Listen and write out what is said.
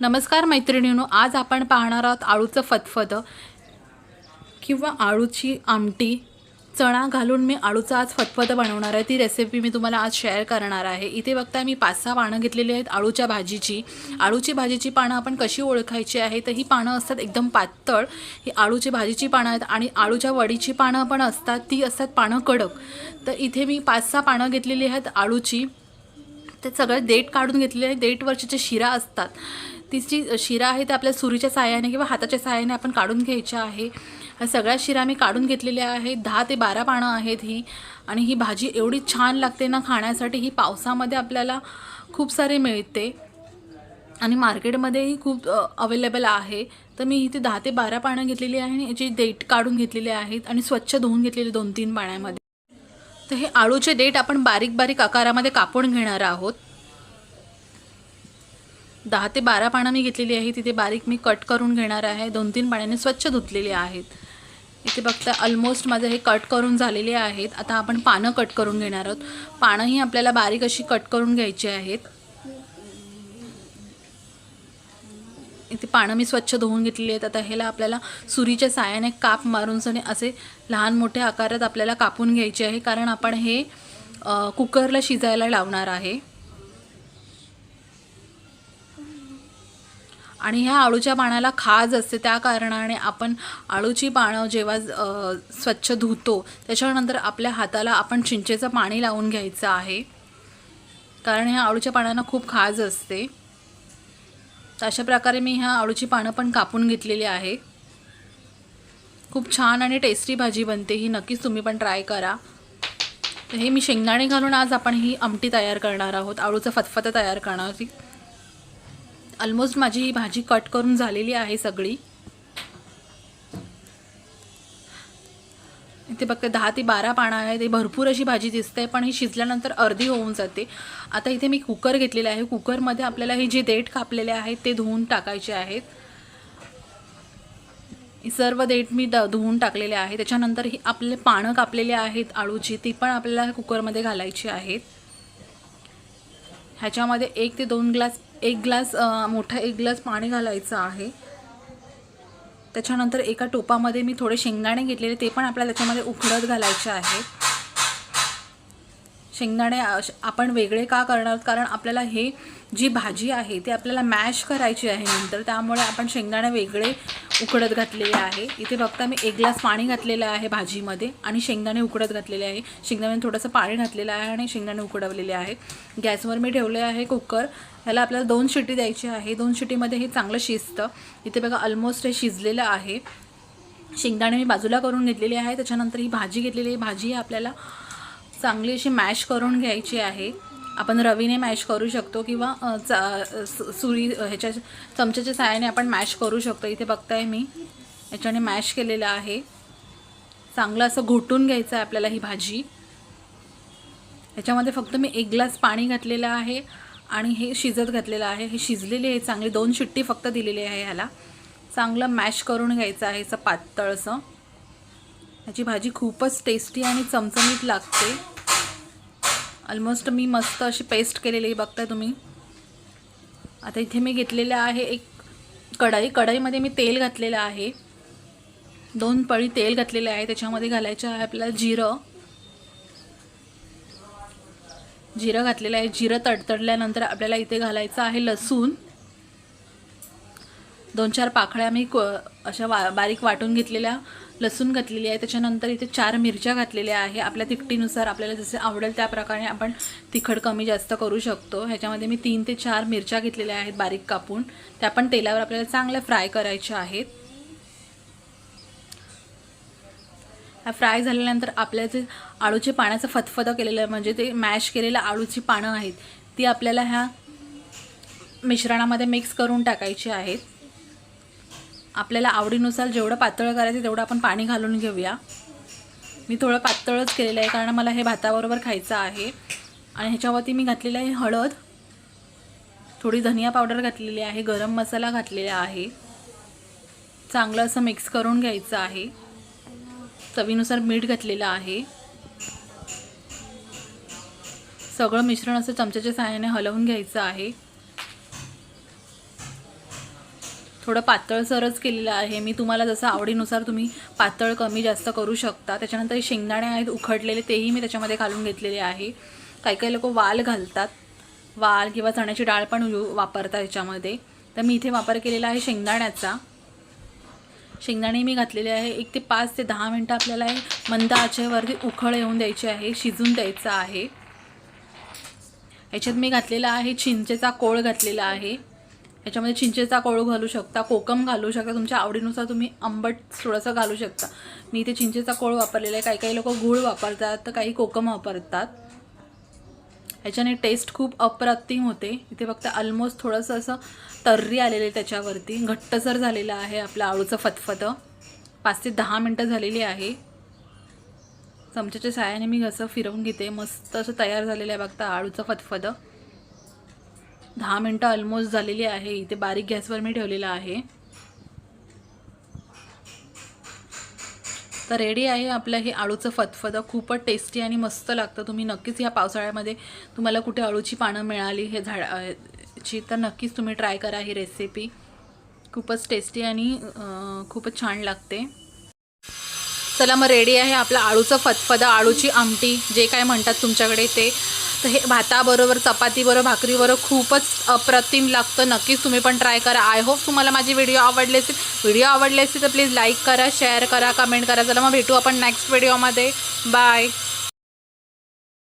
नमस्कार मैत्रिणींनो आज आपण पाहणार आहोत आळूचं फतफतं. किंवा आळूची आमटी. चणा घालून मी आळूचं आज फतफतं बनवणार आहे. ती रेसिपी मी तुम्हाला आज शेअर करणार आहे. इथे बघता मी पाच सहा पानं घेतलेली आहेत आळूच्या भाजीची. आळूची भाजीची पानं आपण कशी ओळखायची आहे? तर ही पानं असतात एकदम पातळ. ही आळूची भाजीची पानं आहेत आणि आळूच्या वडीची पानं पण असतात. ती असतात पानं कडक. तर इथे मी पाच सहा पानं घेतलेली आहेत आळूची. ते सगळे देठ काढून घेतलेले आहे देठवरचे जे शिरा असतात तिची शिरा आहे ते आपल्या सुरीच्या साहाय्याने किंवा हाताच्या साहाय्याने आपण काढून घ्यायच्या आहे. ह्या सगळ्या शिरा मी काढून घेतलेल्या आहेत. दहा ते बारा पानं आहेत ही. आणि ही भाजी एवढी छान लागते ना खाण्यासाठी ही पावसामध्ये आपल्याला खूप सारे मिळते. आणि मार्केटमध्येही खूप अवेलेबल आहे. तर मी इथे दहा ते बारा पानं घेतलेली आहे आणि याची देठ काढून घेतलेली आहेत आणि स्वच्छ धुवून घेतलेली दोन तीन पाण्यामध्ये. तर हे आळूचे देठ आपण बारीक बारीक आकारामध्ये कापून घेणार आहोत. दहा ते बारा पानं मी घेतलेली आहे. तिथे बारीक मी कट करून घेणार आहे. दोन तीन पाण्याने स्वच्छ धुतलेली आहेत. इथे बघता ऑलमोस्ट माझं हे कट करून झालेले आहेत. आता आपण पानं कट करून घेणार आहोत. पानंही आपल्याला बारीक अशी कट करून घ्यायची आहेत. इथे पानं मी स्वच्छ धुवून घेतलेली आहेत. आता ह्याला आपल्याला सुरीच्या सायाने काप मारून असे लहान मोठ्या आकारात आपल्याला कापून घ्यायचे आहे. कारण आपण हे कुकरला शिजायला लावणार आहे. आणि ह्या आळूच्या पाण्याला खाज असते. त्या कारणाने आपण आळूची पानं जेव्हा स्वच्छ धुतो त्याच्यानंतर आपल्या हाताला आपण चिंचेचं पाणी लावून घ्यायचं आहे. कारण ह्या आळूच्या पानांना खूप खाज असते. तर अशा प्रकारे मी ह्या आळूची पानं पण कापून घेतलेली आहे. खूप छान आणि टेस्टी भाजी बनते ही नक्कीच तुम्ही पण ट्राय करा. तर हे मी शेंगदाणे घालून आज आपण ही आमटी तयार करणार आहोत आळूचं फतफतं तयार करणार आहोत. ऑलमोस्ट माझी ही भाजी कट करून झालेली आहे सगळी. इथे बघते दहा ते बारा पानं आहेत. ते भरपूर अशी भाजी दिसते पण ही शिजल्यानंतर अर्धी होऊन जाते. आता इथे मी कुकर घेतलेला आहे. कुकरमध्ये आपल्याला हे जे देठ कापलेले आहेत ते धुवून टाकायचे आहेत. ही सर्व देठ मी द धुवून टाकलेले आहे त्याच्यानंतर ही आपले पानं कापलेले आहेत आळूची ती पण आपल्याला कुकरमध्ये घालायची आहेत. ह्याच्यामध्ये एक ते दोन ग्लास एक ग्लास मोठा एक ग्लास पाणी घालायचं आहे. त्याच्यानंतर एका टोपामध्ये मी थोडे शेंगदाणे घेतलेले ते पण आपल्याला त्याच्यामध्ये उकडत घालायचे आहे शेंगदाणे अश- आपण वेगळे का करणार कारण आपल्याला हे जी भाजी आहे ती आपल्याला मॅश करायची आहे नंतर. त्यामुळे आपण शेंगदाणे वेगळे उकडत घातलेले आहे. इथे बघता मी एक ग्लास पाणी घातलेलं आहे भाजीमध्ये आणि शेंगदाणे उकडत घातलेले आहे. शेंगदाणे थोडंसं पाणी घातलेलं आहे आणि शेंगदाणे उकडवलेले आहे. गॅसवर मी ठेवले आहे कुकर. ह्याला आपल्याला दोन शिटी द्यायची आहे. दोन शिटीमध्ये हे चांगलं शिजतं. इथे बघा ऑलमोस्ट हे शिजलेलं आहे. शेंगदाणे मी बाजूला करून घेतलेली आहे. त्याच्यानंतर ही भाजी घेतलेली आहे. भाजी आपल्याला चांगली अशी मॅश करून घ्यायची आहे. आपण रवीने मॅश करू शकतो किंवा चा सु- सुरी ह्याच्या चमच्याच्या साह्याने आपण मॅश करू शकतो. इथे बघताय मी. याच्याने मॅश केलेलं आहे. चांगलं असं घोटून घ्यायचं आहे आपल्याला ही भाजी. ह्याच्यामध्ये फक्त मी एक ग्लास पाणी घातलेलं आहे आणि हे शिजत घातलेलं आहे. हे शिजलेले आहे चांगली दोन शिट्टी फक्त दिलेली आहे ह्याला. चांगलं मॅश करून घ्यायचं आहे असं पातळ असं. ह्याची भाजी खूपच टेस्टी आणि चमचमीत लागते. ऑलमोस्ट मी मस्त अशी पेस्ट केलेली आहे बघताय तुम्ही. आता इथे मी घेतलेलं आहे एक कढई. कढईमध्ये मी तेल घातलेलं आहे. दोन पळी तेल घातलेले आहे. त्याच्यामध्ये घालायचं आहे आपल्याला जिरं. जिरं घातलेलं आहे. जिरं तडतडल्यानंतर आपल्याला इथे घालायचं आहे लसूण. दोन चार पाकळ्या मी क अशा वा बारीक वाटून घेतलेल्या लसूण घातलेली आहे. त्याच्यानंतर इथे चार मिरच्या घातलेल्या आहे. आपल्या तिखटीनुसार आपल्याला जसे आवडेल त्या प्रकारे आपण तिखट कमी जास्त करू शकतो. ह्याच्यामध्ये मी तीन ते चार मिरच्या घेतलेल्या आहेत बारीक कापून. त्या पण तेलावर आपल्याला चांगल्या फ्राय करायच्या आहेत. ह्या फ्राय झाल्यानंतर आपल्या जे आळूचे पाण्याचं फतफतं केलेलं आहे म्हणजे ते मॅश केलेलं आळूची पानं आहेत ती आपल्याला ह्या मिश्रणामध्ये मिक्स करून टाकायची आहेत. आपल्याला आवडीनुसार जेवढं पातळ करायचं तेवढं आपण पाणी घालून घेऊया. मी थोडं पातळच केलेलं आहे कारण मला हे भाताबरोबर खायचं आहे. आणि ह्याच्यावरती मी घातलेलं आहे हळद. थोडी धनिया पावडर घातलेली आहे गरम मसाला घातलेला आहे. चांगलं असं मिक्स करून घ्यायचं आहे. चवीनुसार मीठ घातलेलं आहे. सगळं मिश्रण असं चमच्याच्या सहाय्याने हलवून घ्यायचं आहे. थोडं पातळसरच केलेलं आहे. मी तुम्हाला जसं आवडीनुसार तुम्ही पातळ कमी जास्त करू शकता. त्याच्यानंतर हे शेंगदाणे आहेत उखडलेले तेही मी त्याच्यामध्ये घालून घेतलेले आहे. काही काही लोक वाल घालतात. वाल किंवा चण्याची डाळ पण यू वापरतात याच्यामध्ये. तर मी इथे वापर केलेला आहे शेंगदाण्याचा. शेंगदाणे मी घातलेले आहे. एक ते पाच ते दहा मिनटं आपल्याला हे मंद आचेवरती उखळ येऊन द्यायची आहे शिजून द्यायचं आहे. याच्यात मी घातलेला आहे चिंचेचा कोळ घातलेला आहे. याच्यामध्ये चिंचेचा कोळू घालू शकता कोकम घालू शकता तुमच्या आवडीनुसार तुम्ही आंबट थोडंसं घालू शकता. मी इथे चिंचेचा कोळ वापरलेला आहे. काही काही लोक गूळ वापरतात तर काही कोकम वापरतात. ह्याच्याने टेस्ट खूप अप्रतिम होते. इथे फक्त ऑलमोस्ट थोडंसं असं तर्री आलेलं आहे त्याच्यावरती. घट्टसर झालेलं आहे आपलं आळूचं फतफतं. पाच ते दहा मिनटं झालेली आहे. चमच्याच्या साहाय्याने मी घसं फिरवून घेते. मस्त असं तयार झालेलं आहे बघता आळूचं फतफतं. दहा मिनटं ऑलमोस्ट झालेली आहे. इथे बारीक गॅसवर मी ठेवलेलं आहे. तर रेडी आहे आपलं हे आळूचं फतफतं खूपच टेस्टी आणि मस्त लागतं. तुम्ही नक्कीच या पावसाळ्यामध्ये तुम्हाला कुठे अळूची पानं मिळाली हे झाड ची तर नक्कीच तुम्ही ट्राय करा ही रेसिपी खूपच टेस्टी आणि खूपच छान लागते. चला मग रेडी आहे आपलं आळूचं फतफदं आळूची आमटी जे काय म्हणतात तुमच्याकडे ते. हे भाताबरोबर चपातीबरोबर भाकरीबरोबर खूपच अप्रतिम लागतं. नक्कीच तुम्ही पण ट्राय करा. आय होप तुम्हाला माझी व्हिडिओ आवडली असेल. व्हिडिओ आवडली असेल तर प्लीज लाईक करा शेअर करा कमेंट करा. चला मग भेटू आपण नेक्स्ट व्हिडिओमध्ये बाय